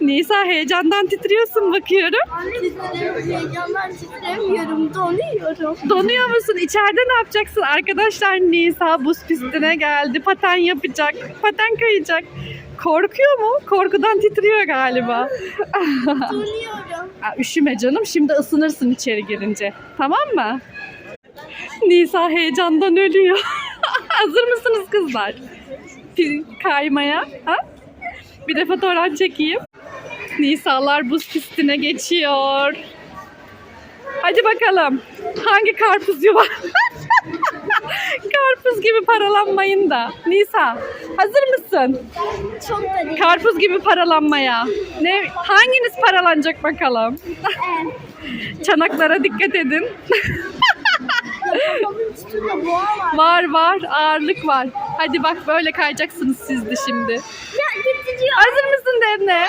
Nisa heyecandan titriyorsun bakıyorum. Titremiyorum, heyecandan titremiyorum, donuyorum. Donuyor musun? İçeride ne yapacaksın? Arkadaşlar Nisa buz pistine geldi. Paten yapacak. Paten kayacak. Korkuyor mu? Korkudan titriyor galiba. Donuyorum. Aa, üşüme canım. Şimdi ısınırsın içeri girince. Tamam mı? Nisa heyecandan ölüyor. Hazır mısınız kızlar? Kaymaya. Ha? Bir de fotoğraf çekeyim. Nisalar buz pistine geçiyor. Hadi bakalım. Hangi karpuz yuva? Karpuz gibi paralanmayın da. Nisa, hazır mısın? Çok da değil. Karpuz gibi paralanmaya. Ne hanginiz paralanacak bakalım? Çanaklara dikkat edin. Var var, ağırlık var. Hadi bak böyle kayacaksınız siz de şimdi. Ya titriyor. Hazır mısın Defne?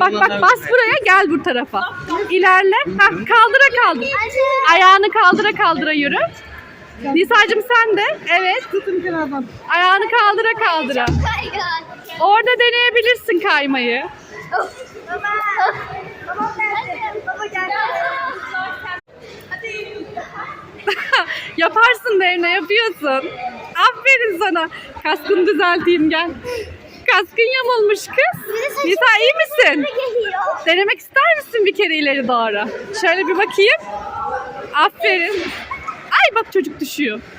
Bak bak bas buraya gel bu tarafa. İlerle. Hah, kaldıra kaldır. Ayağını kaldıra kaldıra yürü. Nisa'cığım sen de. Evet. Tutun kenardan. Ayağını kaldıra kaldıra. Orada deneyebilirsin kaymayı. Baba. Baba nerede? Baba gel. Yaparsın Defne yapıyorsun. Aferin sana. Kaskını düzelteyim gel. Kaskın yamulmuş kız. Nisa iyi misin? Denemek ister misin bir kere ileri doğru? Şöyle bir bakayım. Aferin. Ay bak çocuk düşüyor.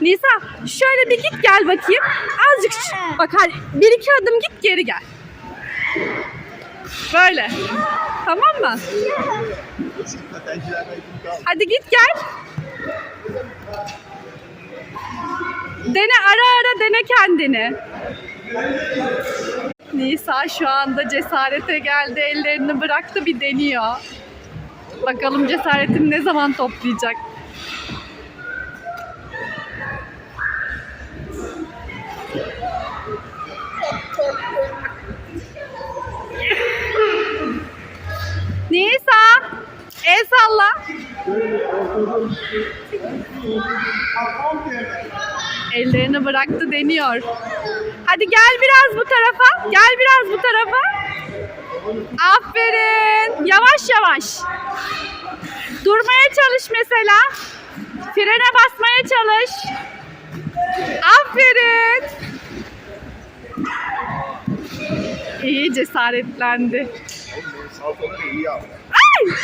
Nisa şöyle bir git gel bakayım. Azıcık bak hadi bir iki adım git geri gel. Böyle. Tamam mı? Hadi git gel. Dene ara ara dene kendini. Nisa şu anda cesarete geldi. Ellerini bıraktı bir deniyor. Bakalım cesaretini ne zaman toplayacak. Ellerini bıraktı deniyor. Hadi gel biraz bu tarafa. Gel biraz bu tarafa. Aferin. Yavaş yavaş. Durmaya çalış mesela. Frene basmaya çalış. Aferin. İyi cesaretlendi. Saltanatı iyi yaptı. Ay!